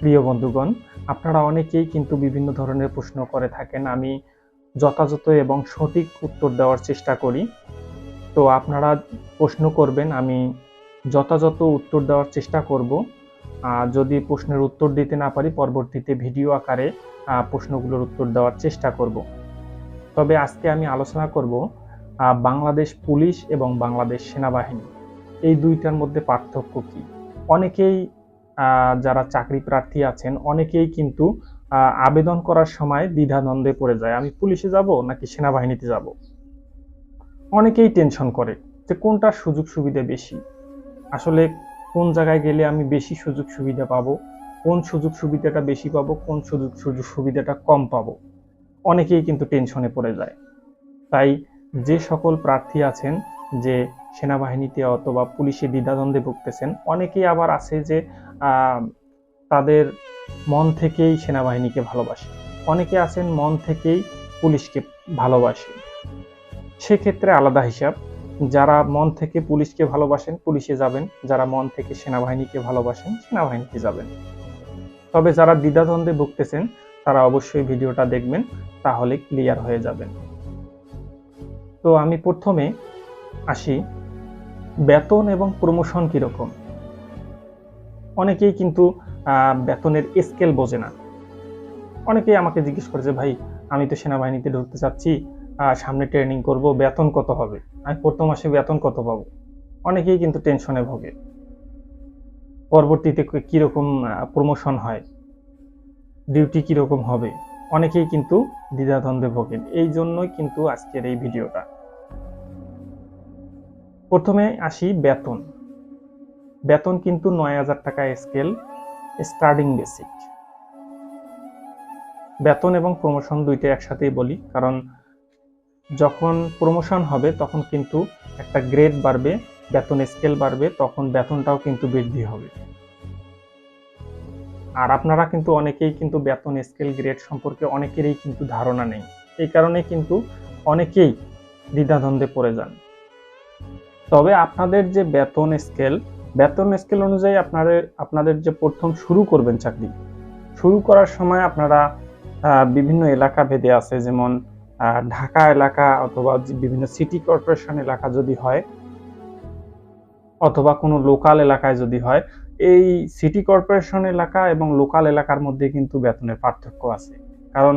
প্রিয় বন্ধুগণ, আপনারা অনেকেই কিন্তু বিভিন্ন ধরনের প্রশ্ন করে থাকেন। আমি যথাযথ এবং সঠিক উত্তর দেওয়ার চেষ্টা করি। তো আপনারা প্রশ্ন করবেন, আমি যথাযথ উত্তর দেওয়ার চেষ্টা করব। আর যদি প্রশ্নের উত্তর দিতে না পারি, পরবর্তীতে ভিডিও আকারে প্রশ্নগুলোর উত্তর দেওয়ার চেষ্টা করব। তবে আজকে আমি আলোচনা করব বাংলাদেশ পুলিশ এবং বাংলাদেশ সেনাবাহিনী। এই দুইটার মধ্যে পার্থক্য কি? অনেকেই যারা চাকরি প্রার্থী আছেন, অনেকেই কিন্তু আবেদন করার সময় দ্বিধাদ্বন্দ্বে পড়ে যায়। আমি পুলিশে যাব নাকি সেনাবাহিনীতে যাব? অনেকেই টেনশন করে যে কোনটার সুযোগ সুবিধা বেশি? আসলে কোন জায়গায় গেলে আমি বেশি সুযোগ সুবিধা পাবো? কোন সুযোগ সুবিধাটা বেশি পাবো? কোন সুযোগ সুযোগ সুবিধাটা কম পাবো? অনেকেই কিন্তু টেনশনে পড়ে যায়। তাই যে সকল প্রার্থী আছেন, যে সেনাবাহিনীতে অথবা পুলিশে দ্বিধাদ্বন্দ্বে ভুগতেছেন, অনেকেই আবার আছে যে তাদের মন থেকেই সেনাবাহিনীকে ভালোবাসে। অনেকে আছেন মন থেকেই পুলিশকে ভালোবাসে সেক্ষেত্রে আলাদা হিসাব। যারা মন থেকে পুলিশকে ভালোবাসেন, পুলিশে যাবেন। যারা মন থেকে সেনাবাহিনীকে ভালোবাসেন, সেনাবাহিনীতে যাবেন। তবে যারা দ্বিধাদ্বন্দ্বে ভুগতেছেন, তারা অবশ্যই ভিডিওটা দেখবেন, তাহলে ক্লিয়ার হয়ে যাবেন। তো আমি প্রথমে আসি, বেতন এবং প্রমোশন কীরকম? অনেকেই কিন্তু বেতনের স্কেল বোঝে না। অনেকেই আমাকে জিজ্ঞেস করেছে ভাই, আমি তো সেনাবাহিনীতে ঢুকতে চাচ্ছি সামনে ট্রেনিং করব, বেতন কত হবে? আমি প্রথম মাসে বেতন কত পাবো? অনেকেই কিন্তু টেনশনে ভোগে। পরবর্তীতে কীরকম প্রমোশন হয়? ডিউটি কীরকম হবে? অনেকেই কিন্তু দ্বিধাদ্বন্দ্বে ভোগেন। এই জন্যই কিন্তু আজকের এই ভিডিওটা। প্রথমে আসি বেতন। বেতন কিন্তু নয় হাজার টাকা স্কেল স্টার্টিং বেসিক বেতন এবং প্রমোশন দুইটা একসাথেই বলি, কারণ যখন প্রমোশন হবে তখন কিন্তু একটা গ্রেড বাড়বে, বেতন স্কেল বাড়বে, তখন বেতনটাও কিন্তু বৃদ্ধি হবে। আর আপনারা কিন্তু অনেকেই কিন্তু বেতন স্কেল গ্রেড সম্পর্কে অনেকেরই কিন্তু ধারণা নেই। এই কারণে কিন্তু অনেকেই দ্বিধাদ্বন্দ্বে পড়ে যান। তবে আপনাদের যে বেতন স্কেল বেতন স্কেল অনুযায়ী আপনাদের আপনাদের যে প্রথম শুরু করবেন চাকরি, শুরু করার সময় আপনারা বিভিন্ন এলাকা ভেদে আছে, যেমন ঢাকা এলাকা অথবা বিভিন্ন সিটি কর্পোরেশন এলাকা যদি হয়, অথবা কোনো লোকাল এলাকায় যদি হয়, এই সিটি কর্পোরেশন এলাকা এবং লোকাল এলাকার মধ্যে কিন্তু বেতনের পার্থক্য আছে। কারণ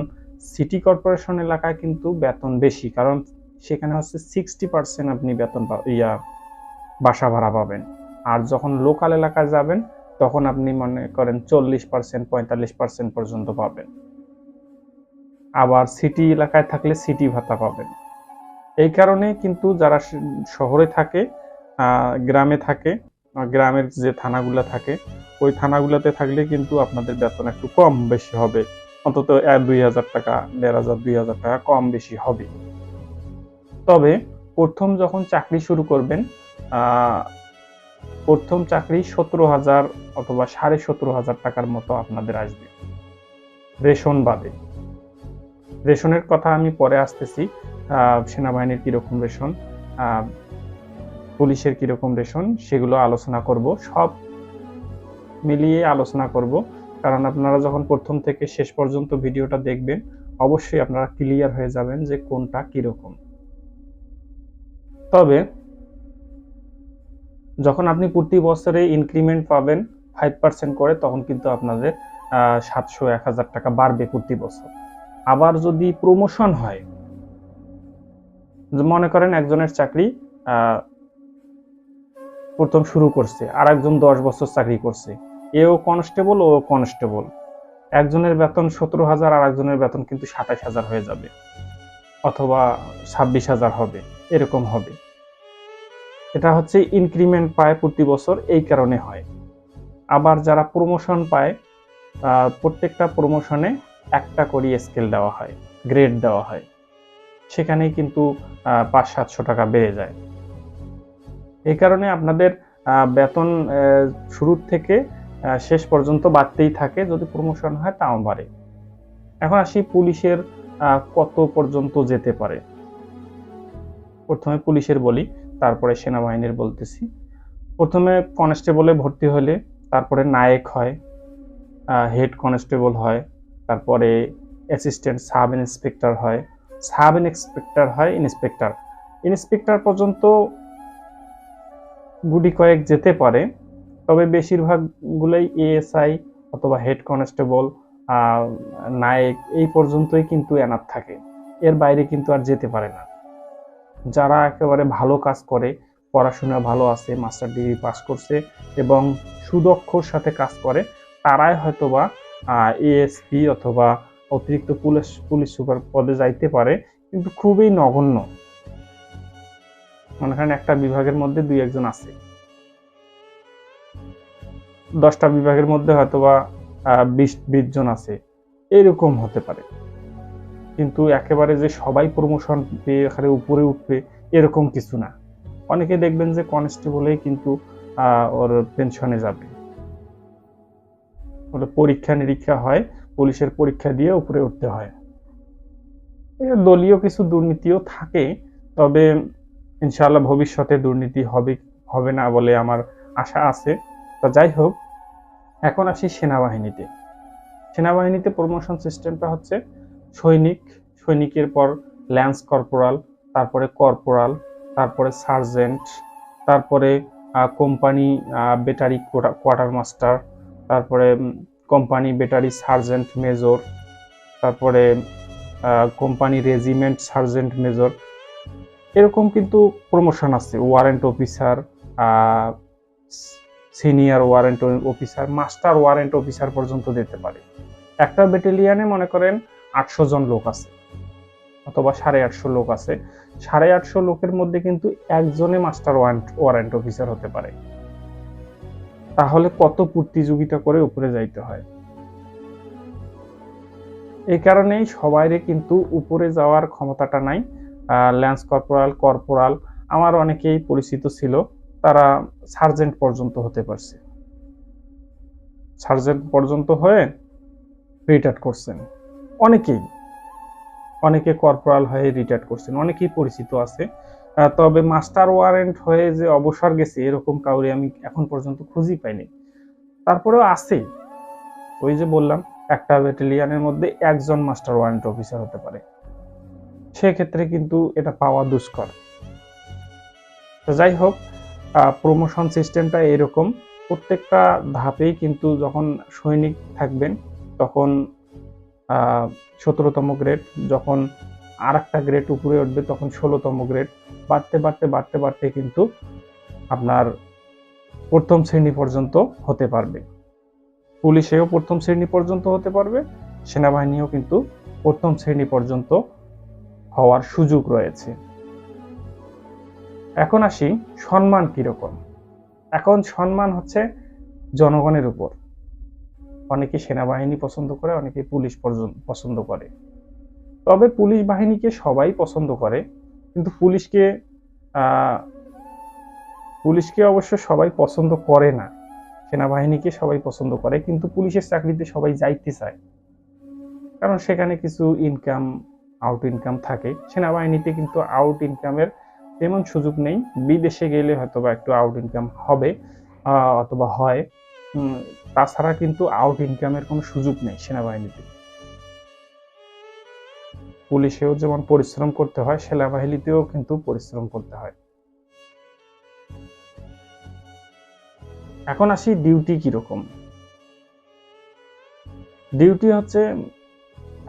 সিটি কর্পোরেশন এলাকায় কিন্তু বেতন বেশি, কারণ সেখানে হচ্ছে সিক্সটি পার্সেন্ট আপনি বেতন ইয়া, বাসা ভাড়া পাবেন। আর যখন লোকাল এলাকায় যাবেন, তখন আপনি মনে করেন চল্লিশ পার্সেন্ট, পঁয়তাল্লিশ পার্সেন্ট পর্যন্ত পাবেন। আবার সিটি এলাকায় থাকলে সিটি ভাতা পাবেন। এই কারণে কিন্তু যারা শহরে থাকে গ্রামে থাকে গ্রামের যে থানাগুলো থাকে, ওই থানাগুলোতে থাকলে কিন্তু আপনাদের বেতন একটু কম বেশি হবে। অন্তত এক, দুই হাজার টাকা, দেড় হাজার, দুই হাজার টাকা কম বেশি হবে। তবে প্রথম যখন চাকরি শুরু করবেন প্রথম চাকরি সতেরো হাজার অথবা সাড়ে সতেরো হাজার টাকার মতো আপনাদের আসবে। রেশন বাদে। রেশনের কথা আমি পরে আসতেছি। সেনাবাহিনীর কীরকম রেশন পুলিশের কীরকম রেশন, সেগুলো আলোচনা করব। সব মিলিয়ে আলোচনা করব। কারণ আপনারা যখন প্রথম থেকে শেষ পর্যন্ত ভিডিওটা দেখবেন, অবশ্যই আপনারা ক্লিয়ার হয়ে যাবেন যে কোনটা কীরকম। তবে যখন আপনি প্রতি বছরে ইনক্রিমেন্ট পাবেন ফাইভ পার্সেন্ট করে, তখন কিন্তু আপনাদের সাতশো, এক হাজার টাকা বাড়বে প্রতি বছর। আবার যদি প্রমোশন হয় মনে করেন একজনের চাকরি প্রথম শুরু করছে আর একজন দশ বছর চাকরি করছে, এও কনস্টেবল ও কনস্টেবল একজনের বেতন সতেরো হাজার আর একজনের বেতন কিন্তু সাতাশ হাজার হয়ে যাবে, অথবা ছাব্বিশ হাজার হবে, এরকম হবে। এটা হচ্ছে ইনক্রিমেন্ট পায় প্রতি বছর, এই কারণে হয়। আবার যারা প্রমোশন পায় প্রত্যেকটা প্রমোশনে একটা করে স্কেল দেওয়া হয় গ্রেড দেওয়া হয়। সেখানেই কিন্তু পাঁচ সাতশো টাকা বেড়ে যায়। এই কারণে আপনাদের বেতন শুরুর থেকে শেষ পর্যন্ত বাড়তেই থাকে, যদি প্রমোশন হয় তাও বাড়ে। এখন আসি পুলিশের কত পর্যন্ত যেতে পারে। প্রথমে পুলিশের বলি তারপরে সেনাবাহিনীর বলতেছি। প্রথমে কনস্টেবলে ভর্তি হলে তারপরে নায়ক হয় হেড কনস্টেবল হয়, তারপরে অ্যাসিস্ট্যান্ট সাব ইন্সপেক্টর হয়। সাব ইন্সপেক্টর হয় ইন্সপেক্টর ইন্সপেক্টর পর্যন্ত গুটি কয়েক যেতে পারে, তবে বেশিরভাগগুলোই এএসআই অথবা হেড কনস্টেবল নায়ক এই পর্যন্তই কিন্তু এনার থাকে। এর বাইরে কিন্তু আর যেতে পারে না। যারা একেবারে ভালো কাজ করে, পড়াশোনা ভালো আছে মাস্টার ডিগ্রি পাস করছে এবং সুদক্ষর সাথে কাজ করে, তারাই হয়তোবা এএসপি অথবা অতিরিক্ত পুলিশ পুলিশ সুপার পদে যাইতে পারে, কিন্তু খুবই নগণ্য। মনে করেন একটা বিভাগের মধ্যে দুই একজন আছে। দশটা বিভাগের মধ্যে হয়তোবা বিশ বিশ জন আছে। এরকম হতে পারে। কিন্তু একেবারে যে সবাই প্রমোশন পেয়ে এখানে উপরে উঠবে, এরকম কিছু না। অনেকে দেখবেন যে কনস্টেবলেই কিন্তু ওর পেনশনে যাবে। ওটা পরীক্ষা নিরীক্ষা হয়, পুলিশের পরীক্ষা দিয়ে উপরে উঠতে হয়। দলীয় কিছু দুর্নীতিও থাকে, তবে ইনশাআল্লাহ ভবিষ্যতে দুর্নীতি হবে হবে না বলে আমার আশা আছে। তা যাই হোক, এখন আসি সেনাবাহিনীতে। সেনাবাহিনীতে প্রমোশন সিস্টেমটা হচ্ছে সৈনিক, সৈনিকের পর ল্যান্স কর্পোরাল, তারপরে কর্পোরাল, তারপরে সার্জেন্ট, তারপরে কোম্পানি বেটারি কোয়ার্টার মাস্টার, তারপরে কোম্পানি বেটারি সার্জেন্ট মেজর, তারপরে কোম্পানি রেজিমেন্ট সার্জেন্ট মেজর। এরকম কিন্তু প্রমোশন আছে, warrant officer senior warrant officer, master warrant officer পর্যন্ত দিতে পারে। একটা ব্যাটেলিয়ানে মনে করেন আটশো জন লোক আছে, অথবা সাড়ে আটশো লোক আছে। সাড়ে আটশো লোকের মধ্যে কিন্তু একজনে মাস্টার ওয়ারেন্ট ওয়ারেন্ট অফিসার হতে পারে। তাহলে কত প্রতিযোগিতা করে উপরে যাইতে হয়? এই কারণেই সবাইরে কিন্তু উপরে যাওয়ার ক্ষমতাটা নাই। ল্যান্স কর্পোরাল কর্পোরাল, আমার অনেকেই পরিচিত ছিল, তারা সার্জেন্ট পর্যন্ত হতে পারছে। সার্জেন্ট পর্যন্ত হয়ে রিটায়ার করছেন। অনেকেই, অনেকে কর্পোরাল হয়ে রিটায়ার করছেন, অনেকেই পরিচিত আছে। তবে মাস্টার ওয়ারেন্ট হয়ে যে অবসর গেছে, এরকম কাউরে আমি এখন পর্যন্ত খুঁজেই পাইনি। তারপরেও আছে। ওই যে বললাম, একটা ব্যাটালিয়ানের মধ্যে একজন মাস্টার ওয়ারেন্ট অফিসার হতে পারে। সেক্ষেত্রে কিন্তু এটা পাওয়া দুষ্কর। যাই হোক প্রমোশন সিস্টেমটা এরকম। প্রত্যেকটা ধাপেই কিন্তু যখন সৈনিক থাকবেন, তখন সতেরোতম গ্রেড যখন আর একটা গ্রেড উপরে উঠবে তখন ষোলোতম গ্রেড বাড়তে বাড়তে বাড়তে বাড়তে কিন্তু আপনার প্রথম শ্রেণি পর্যন্ত হতে পারবে। পুলিশেও প্রথম শ্রেণি পর্যন্ত হতে পারবে, সেনাবাহিনীও কিন্তু প্রথম শ্রেণি পর্যন্ত হওয়ার সুযোগ রয়েছে। এখন আসি, সম্মান কীরকম? এখন সম্মান হচ্ছে জনগণের উপর। অনেকে সেনাবাহিনী পছন্দ করে, অনেকে পুলিশ পছন্দ করে। তবে পুলিশ বাহিনীকে সবাই পছন্দ করে, কিন্তু পুলিশকে পুলিশকে অবশ্য সবাই পছন্দ করে না। সেনাবাহিনীকে সবাই পছন্দ করে, কিন্তু পুলিশের চাকরিতে সবাই যাইতে চায়। কারণ সেখানে কিছু ইনকাম আউট ইনকাম থাকে। সেনাবাহিনীতে কিন্তু আউট ইনকামের তেমন সুযোগ নেই। বিদেশে গেলে হয়তো বা একটু আউট ইনকাম হবে অথবা হয়। তাছাড়া কিন্তু আউট ইনকামের কোনো সুযোগ নেই সেনাবাহিনীতে। পুলিশেও যেমন পরিশ্রম করতে হয়, সেনাবাহিনীতেও কিন্তু পরিশ্রম করতে হয়। এখন আসি ডিউটি কীরকম? ডিউটি হচ্ছে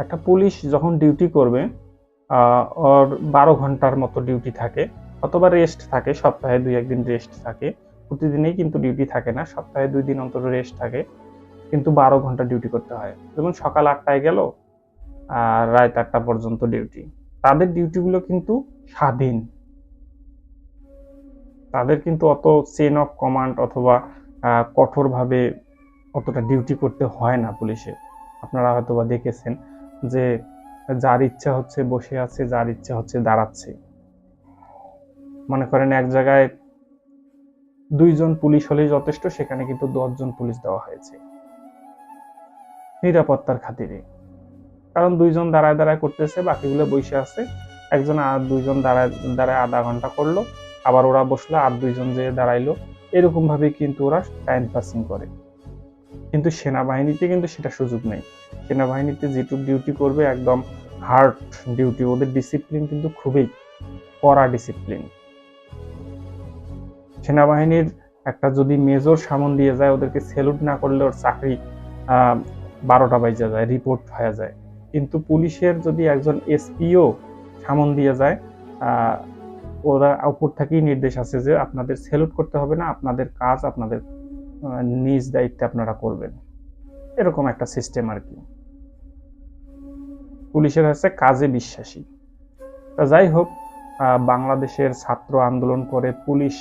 একটা পুলিশ যখন ডিউটি করবে ওর বারো ঘণ্টার মতো ডিউটি থাকে, অথবা রেস্ট থাকে, সপ্তাহে দুই একদিন রেস্ট থাকে। প্রতিদিনেই কিন্তু ডিউটি থাকে না, সপ্তাহে দুই দিন অন্তর রেস্ট থাকে, কিন্তু বারো ঘণ্টা ডিউটি করতে হয়। যেমন সকাল আটটায় গেল, আর রাত আটটা পর্যন্ত ডিউটি তাদের ডিউটিগুলো কিন্তু স্বাধীন। তাদের কিন্তু অত চেন অফ কমান্ড অথবা কঠোরভাবে অতটা ডিউটি করতে হয় না পুলিশে। আপনারা হয়তো বা দেখেছেন যে, যার ইচ্ছা হচ্ছে বসে আছে, যার ইচ্ছা হচ্ছে দাঁড়াচ্ছে। মনে করেন এক জায়গায় দুইজন পুলিশ হলেই যথেষ্ট, সেখানে কিন্তু দশজন পুলিশ দেওয়া হয়েছে। নিরাপত্তার খাতিরে। কারণ দুইজন দাঁড়ায় দাঁড়ায় করতেছে, বাকিগুলো বসে আছে। একজন আর দুইজন দাঁড়ায় দাঁড়ায় আধা ঘণ্টা করল, আবার ওরা বসল, আর দুইজন যে দাঁড়াইলো এরকম ভাবে কিন্তু ওরা টাইম পাসিং করে। কিন্তু সেনাবাহিনীতে কিন্তু সেটা সুযোগ নেই। সেনাবাহিনীতে যেটুক ডিউটি করবে, একদম হার্ড ডিউটি ওদের ডিসিপ্লিন কিন্তু খুবই কড়া ডিসিপ্লিন সেনাবাহিনীর একটা যদি মেজর সামন দিয়ে যায়, ওদেরকে সেলুট না করলে ওর চাকরি বারোটা বাইজা যায় রিপোর্ট হয়ে যায়। কিন্তু পুলিশের যদি একজন এসপিও সামন দিয়ে যায় ওরা উপর থেকেই নির্দেশ আছে যে আপনাদের সেলুট করতে হবে না, আপনাদের কাজ, আপনাদের নিজ দায়িত্বে আপনারা করবেন। এরকম একটা সিস্টেম আর কি। পুলিশের হচ্ছে কাজে বিশ্বাসী। তা যাই হোক বাংলাদেশের ছাত্র আন্দোলন করে পুলিশ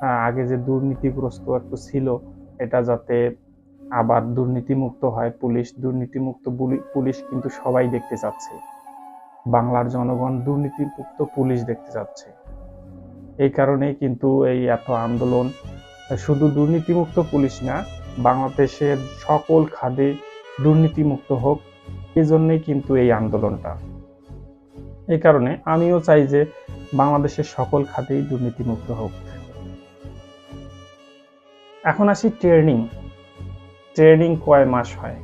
আগে যে দুর্নীতিগ্রস্ত একটু ছিল, এটা যাতে আবার দুর্নীতিমুক্ত হয়, পুলিশ দুর্নীতিমুক্ত পুলিশ কিন্তু সবাই দেখতে চাচ্ছে। বাংলার জনগণ দুর্নীতিমুক্ত পুলিশ দেখতে চাচ্ছে। এই কারণেই কিন্তু এই এত আন্দোলন, শুধু দুর্নীতিমুক্ত পুলিশ না, বাংলাদেশের সকল খাদে দুর্নীতিমুক্ত হোক, এজন্যই কিন্তু এই আন্দোলনটা। এই কারণে আমিও চাই যে বাংলাদেশের সকল খাতেই দুর্নীতিমুক্ত হোক। এখন আসি ট্রেনিং। ট্রেনিং কয় মাস হয়?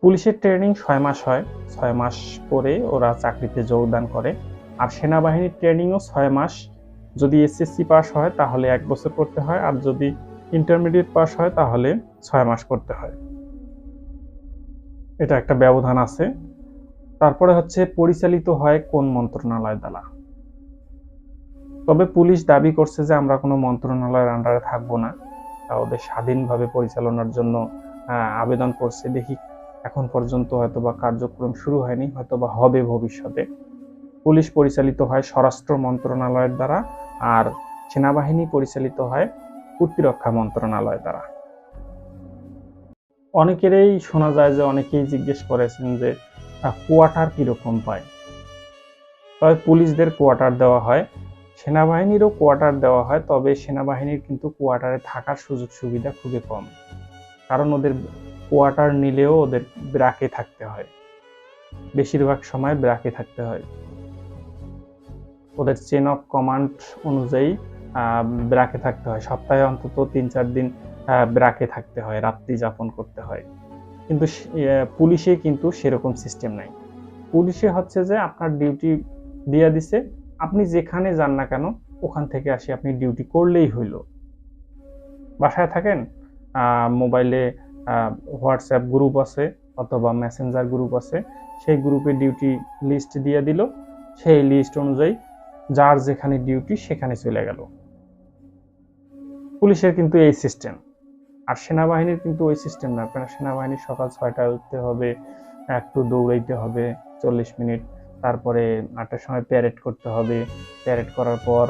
পুলিশের ট্রেনিং ছয় মাস হয়। ছয় মাস পরে ওরা চাকরিতে যোগদান করে। আর সেনাবাহিনীর ট্রেনিংও ছয় মাস। যদি এসএসসি পাস হয় তাহলে এক বছর করতে হয়। আর যদি ইন্টারমিডিয়েট পাস হয় তাহলে ছয় মাস করতে হয়। এটা একটা ব্যবধান আছে। তারপরে হচ্ছে পরিচালিত হয় কোন মন্ত্রণালয় দ্বারা? তবে পুলিশ দাবি করছে যে আমরা কোনো মন্ত্রণালয়ের আন্ডারে থাকব না। ওদের স্বাধীনভাবে পরিচালনার জন্য আবেদন করছে। দেখি এখন পর্যন্ত হয়তো বা কার্যক্রম শুরু হয়নি, হয়তো বা হবে ভবিষ্যতে। পুলিশ পরিচালিত হয় স্বরাষ্ট্র মন্ত্রণালয়ের দ্বারা আর সেনাবাহিনী পরিচালিত হয় প্রতিরক্ষা মন্ত্রণালয় দ্বারা। অনেকেরই শোনা যায় যে অনেকেই জিজ্ঞেস করেছেন যে কোয়ার্টার কীরকম পায়? তবে পুলিশদের কোয়ার্টার দেওয়া হয় সেনাবাহিনীরও কোয়ার্টার দেওয়া হয়, তবে সেনাবাহিনীর কিন্তু কোয়ার্টারে থাকার সুযোগ সুবিধা খুবই কম। কারণ ওদের কোয়ার্টার নিলেও ওদের ব্রাকে থাকতে হয়। বেশিরভাগ সময় ব্রাকে থাকতে হয়। ওদের চেন অফ কমান্ড অনুযায়ী ব্রাকে থাকতে হয়। সপ্তাহে অন্তত তিন চার দিন ব্রাকে থাকতে হয়, রাত্রি যাপন করতে হয়। কিন্তু পুলিশে কিন্তু সেরকম সিস্টেম নাই। পুলিশে হচ্ছে যে আপনার ডিউটি দিয়ে দিছে আপনি যেখানে যান না কেন, ওখান থেকে আসি। আপনি ডিউটি করলেই হইল। বাসায় থাকেন মোবাইলে হোয়াটসঅ্যাপ গ্রুপ আছে অথবা মেসেঞ্জার গ্রুপ আছে। সেই গ্রুপে ডিউটি লিস্ট দিয়ে দিল। সেই লিস্ট অনুযায়ী যার যেখানে ডিউটি সেখানে চলে গেল। পুলিশের কিন্তু এই সিস্টেম আর সেনাবাহিনীর কিন্তু ওই সিস্টেম না। আপনার সেনাবাহিনীর সকাল ছয়টায় উঠতে হবে, একটু দৌড়াইতে হবে, চল্লিশ মিনিট তারপরে আটটার সময় প্যারেড করতে হবে। প্যারেড করার পর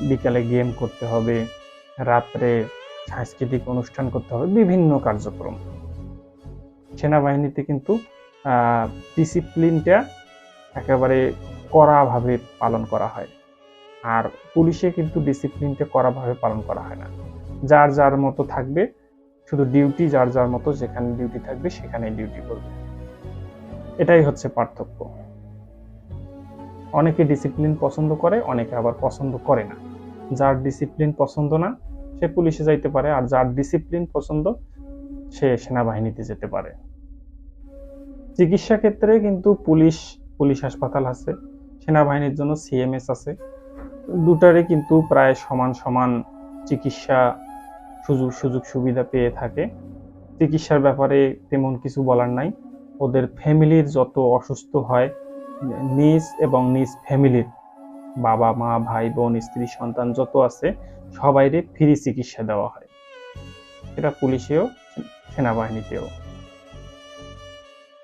বিকালে গেম করতে হবে। রাত্রে সাংস্কৃতিক অনুষ্ঠান করতে হবে, বিভিন্ন কার্যক্রম। সেনাবাহিনীতে কিন্তু ডিসিপ্লিনটা একেবারে কড়াভাবে পালন করা হয়। আর পুলিশে কিন্তু ডিসিপ্লিনটা কড়াভাবে পালন করা হয় না। যার যার মতো থাকবে, শুধু ডিউটি যার যার মতো যেখানে ডিউটি থাকবে সেখানে ডিউটি করবে। এটাই হচ্ছে পার্থক্য। অনেকে ডিসিপ্লিন পছন্দ করে, অনেকে আবার পছন্দ করে না। যার ডিসিপ্লিন পছন্দ না, সে পুলিশে যাইতে পারে, আর যার ডিসিপ্লিন পছন্দ, সে সেনাবাহিনীতে যেতে পারে। চিকিৎসা ক্ষেত্রে কিন্তু পুলিশ পুলিশ হাসপাতাল আছে, সেনাবাহিনীর জন্য সিএমএস আছে। দুটারে কিন্তু প্রায় সমান সমান চিকিৎসা সুযোগ সুযোগ সুবিধা পেয়ে থাকে। চিকিৎসার ব্যাপারে তেমন কিছু বলার নাই। ওদের ফ্যামিলির যত অসুস্থ হয়, নিজ এবং নিজ ফ্যামিলির বাবা, মা, ভাই, বোন, স্ত্রী, সন্তান যত আছে, সবাইরে ফ্রি চিকিৎসা দেওয়া হয়। এটা পুলিশেও, সেনাবাহিনীতেও।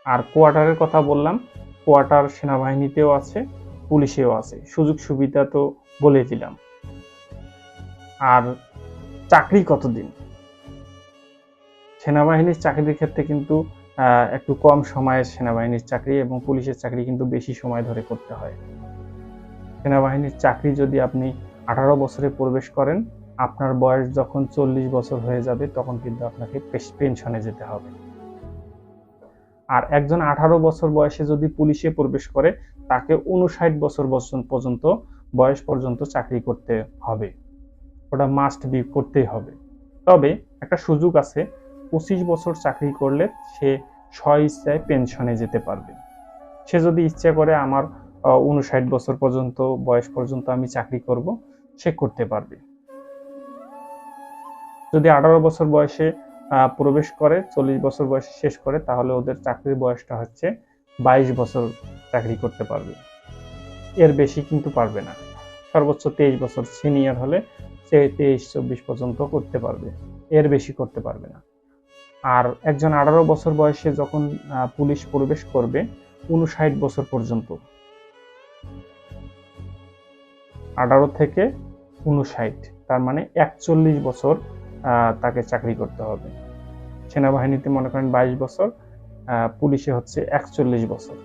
আর কোয়ার্টারের কথা বললাম, কোয়ার্টার সেনাবাহিনীতেও আছে, পুলিশেও আছে। সুযোগ সুবিধা তো বলে দিলাম। আর চাকরি কতদিন? সেনাবাহিনীর চাকরির ক্ষেত্রে কিন্তু একটু কম সময়ের সেনাবাহিনীর চাকরি এবং পুলিশের চাকরি কিন্তু বেশি সময় ধরে করতে হয়। সেনাবাহিনীর চাকরি যদি আপনি আঠারো বছরে প্রবেশ করেন, আপনার বয়স যখন চল্লিশ বছর হয়ে যাবে, তখন কিন্তু আপনাকে পেনশনে যেতে হবে। আর একজন আঠারো বছর বয়সে যদি পুলিশে প্রবেশ করে, তাকে উনষাট বছর বছর পর্যন্ত, বয়স পর্যন্ত চাকরি করতে হবে। ওটা মাস্ট বি করতেই হবে। তবে একটা সুযোগ আছে পঁচিশ বছর চাকরি করলে সে স্ব ইচ্ছায় পেনশনে যেতে পারবে। সে যদি ইচ্ছা করে আমার উনষাট বছর পর্যন্ত, বয়স পর্যন্ত আমি চাকরি করব, সে করতে পারবে। যদি আঠারো বছর বয়সে প্রবেশ করে, চল্লিশ বছর বয়সে শেষ করে, তাহলে ওদের চাকরির বয়সটা হচ্ছে বাইশ বছর চাকরি করতে পারবে। এর বেশি কিন্তু পারবে না। সর্বোচ্চ তেইশ বছর সিনিয়র হলে সে তেইশ, চব্বিশ পর্যন্ত করতে পারবে। এর বেশি করতে পারবে না। আর একজন আঠারো বছর বয়সে যখন পুলিশ প্রবেশ করবে উনষাট বছর পর্যন্ত। আঠারো থেকে উনষাট তার মানে একচল্লিশ বছর তাকে চাকরি করতে হবে। সেনাবাহিনীতে মনে করেন বাইশ বছর পুলিশে হচ্ছে একচল্লিশ বছর।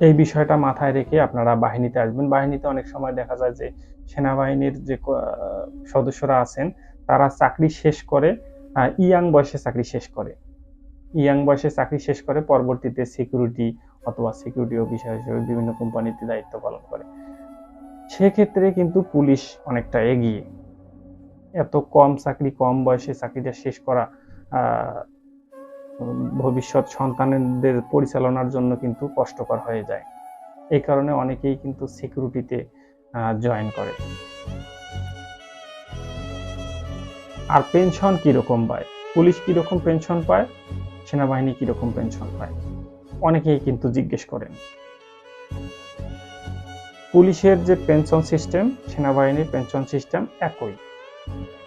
এই বিষয়টা মাথায় রেখে আপনারা বাহিনীতে আসবেন। বাহিনীতে অনেক সময় দেখা যায় যে, সেনাবাহিনীর যে সদস্যরা আছেন, তারা চাকরি শেষ করে ইয়াং বয়সে চাকরি শেষ করে। ইয়াং বয়সে চাকরি শেষ করে পরবর্তীতে সিকিউরিটি অথবা সিকিউরিটি অফিসার হিসেবে বিভিন্ন কোম্পানিতে দায়িত্ব পালন করে। সেক্ষেত্রে কিন্তু পুলিশ অনেকটা এগিয়ে। এত কম চাকরি, কম বয়সে চাকরিটা শেষ করা ভবিষ্যৎ সন্তানদের পরিচালনার জন্য কিন্তু কষ্টকর হয়ে যায়। এই কারণে অনেকেই কিন্তু সিকিউরিটিতে জয়েন করে। আর পেনশন কীরকম পায়? পুলিশ কীরকম পেনশন পায়? সেনাবাহিনী কীরকম পেনশন পায়? অনেকেই কিন্তু জিজ্ঞেস করেন। পুলিশের যে পেনশন সিস্টেম, সেনাবাহিনীর পেনশন সিস্টেম একই।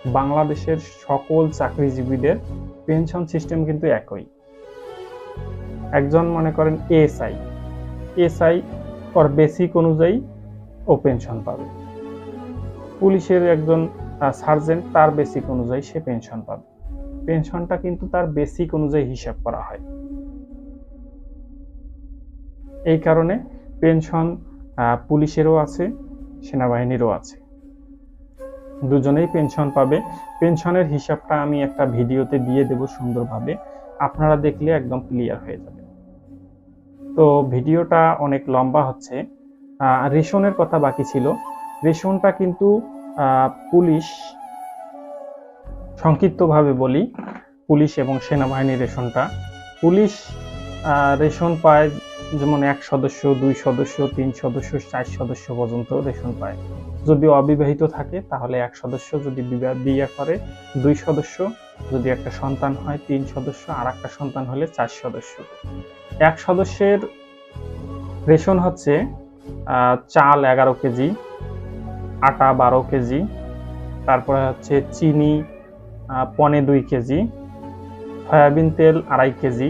বাংলাদেশের সকল চাকরিজীবীদের পেনশন সিস্টেম কিন্তু একই। একজন মনে করেন এএসআই। এসআই ওর বেসিক অনুযায়ী ও পেনশন পাবে। পুলিশের একজন সার্জেন্ট তার বেসিক অনুযায়ী সে পেনশন পাবে। পেনশনটা কিন্তু তার বেসিক অনুযায়ী হিসাব করা হয়। এই কারণে পেনশন পুলিশেরও আছে, সেনাবাহিনীরও আছে। দুজনেই পেনশন পাবে। পেনশনের হিসাবটা আমি একটা ভিডিওতে দিয়ে দেব সুন্দরভাবে। আপনারা দেখলে একদম ক্লিয়ার হয়ে যাবে। তো ভিডিওটা অনেক লম্বা হচ্ছে। রেশনের কথা বাকি ছিল। রেশনটা কিন্তু পুলিশ, সংক্ষিপ্তভাবে বলি, পুলিশ এবং সেনাবাহিনীর রেশনটা। পুলিশ রেশন পায় যেমন এক সদস্য, দুই সদস্য, তিন সদস্য, চার সদস্য পর্যন্ত রেশন পায়। যদি অবিবাহিত থাকে, তাহলে এক সদস্য, যদি বিয়ে করে দুই সদস্য, যদি একটা সন্তান হয় তিন সদস্য আর একটা সন্তান হলে চার সদস্য। এক সদস্যের রেশন হচ্ছে চাল এগারো কেজি আটা বারো কেজি, তারপরে হচ্ছে চিনি পনে দুই কেজি, সয়াবিন তেল আড়াই কেজি,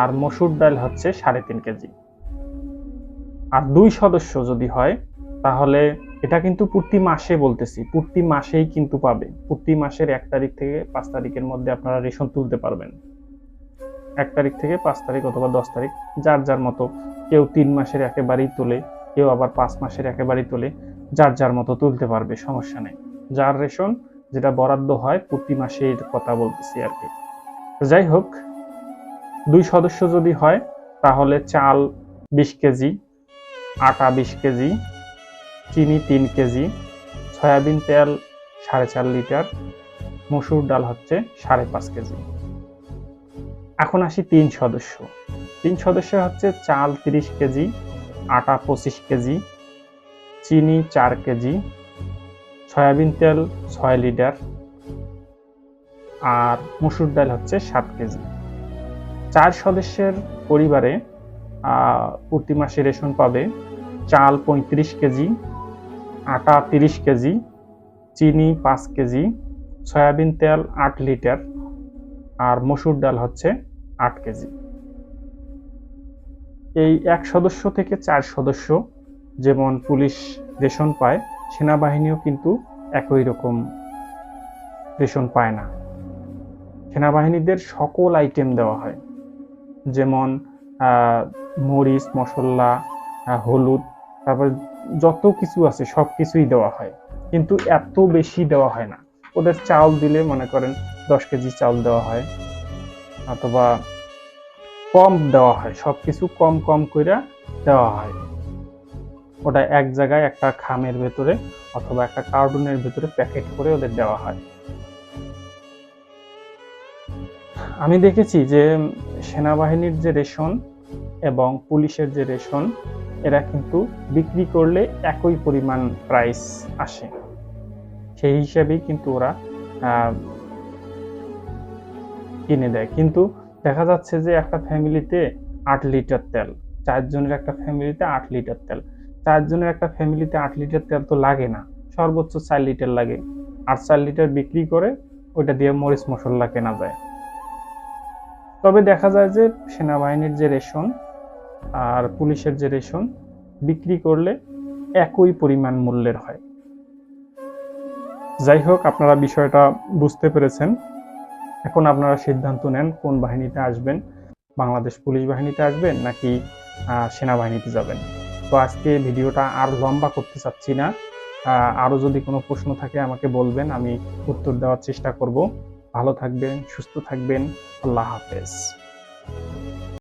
আর মসুর ডাল হচ্ছে সাড়ে তিন কেজি। আর দুই সদস্য যদি হয়, তাহলে এটা কিন্তু প্রতি মাসে বলতেছি, প্রতি মাসেই কিন্তু পাবে। প্রতি মাসের এক তারিখ থেকে পাঁচ তারিখের মধ্যে আপনারা রেশন তুলতে পারবেন। এক তারিখ থেকে পাঁচ তারিখ অথবা দশ তারিখ, যার যার মতো। কেউ তিন মাসের একেবারেই তোলে, কেউ আবার পাঁচ মাসের একেবারেই তোলে। যার যার মতো তুলতে পারবে, সমস্যা নেই। যার রেশন যেটা বরাদ্দ হয়, প্রতি মাসের কথা বলতেছি আর কি। যাই হোক, দুই সদস্য যদি হয়, তাহলে চাল বিশ কেজি, আটা বিশ কেজি, চিনি তিন কেজি, সয়াবিন তেল সাড়ে চার লিটার, মসুর ডাল হচ্ছে সাড়ে পাঁচ কেজি। এখন আসি তিন সদস্য। তিন সদস্য হচ্ছে চাল তিরিশ কেজি, আটা পঁচিশ কেজি চিনি চার কেজি, সয়াবিন তেল ছয় লিটার আর মসুর ডাল হচ্ছে সাত কেজি। চার সদস্যের পরিবারে প্রতি মাসে রেশন পাবে চাল পঁয়ত্রিশ কেজি, আটা তিরিশ কেজি, চিনি পাঁচ কেজি, সয়াবিন তেল আট লিটার আর মসুর ডাল হচ্ছে আট কেজি। এই এক সদস্য থেকে চার সদস্য যেমন পুলিশ রেশন পায়, সেনাবাহিনীও কিন্তু একই রকম রেশন পায় না। সেনাবাহিনীদের সকল আইটেম দেওয়া হয়। যেমন মরিচ, মশলা হলুদ, তারপর যত কিছু আছে সব কিছুই দেওয়া হয়। কিন্তু এত বেশি দেওয়া হয় না। ওদের চাল দিলে মনে করেন দশ কেজি চাল দেওয়া হয় অথবা কম দেওয়া হয়। সব কিছু কম কম করে দেওয়া হয়। ওটা এক জায়গায় একটা খামের ভেতরে অথবা একটা কার্টুনের ভেতরে প্যাকেট করে ওদের দেওয়া হয়। আমি দেখেছি যে সেনাবাহিনীর যে রেশন এবং পুলিশের যে রেশন, এরা কিন্তু বিক্রি করলে একই পরিমাণ প্রাইস আসে। সেই হিসাবেই কিন্তু ওরা কিনে দেয়। কিন্তু দেখা যাচ্ছে যে একটা ফ্যামিলিতে আট লিটার তেল, চারজনের একটা ফ্যামিলিতে আট লিটার তেল। চারজনের একটা ফ্যামিলিতে আট লিটার তেল তো লাগে না, সর্বোচ্চ চার লিটার লাগে। আর চার লিটার বিক্রি করে ওইটা দিয়ে মরিচ মশলা কেনা যায়। তবে দেখা যায় যে সেনাবাহিনীর যে রেশন আর পুলিশের যে রেশন, বিক্রি করলে একই পরিমাণ মূল্যের হয়। যাই হোক, আপনারা বিষয়টা বুঝতে পেরেছেন। এখন আপনারা সিদ্ধান্ত নেন কোন বাহিনীতে আসবেন, বাংলাদেশ পুলিশ বাহিনীতে আসবেন নাকি সেনাবাহিনীতে যাবেন। তো আজকে ভিডিওটা আর লম্বা করতে চাচ্ছি না। আরও আরও যদি কোনো প্রশ্ন থাকে আমাকে বলবেন, আমি উত্তর দেওয়ার চেষ্টা করব। ভালো থাকবেন, সুস্থ থাকবেন। আল্লাহ হাফেজ।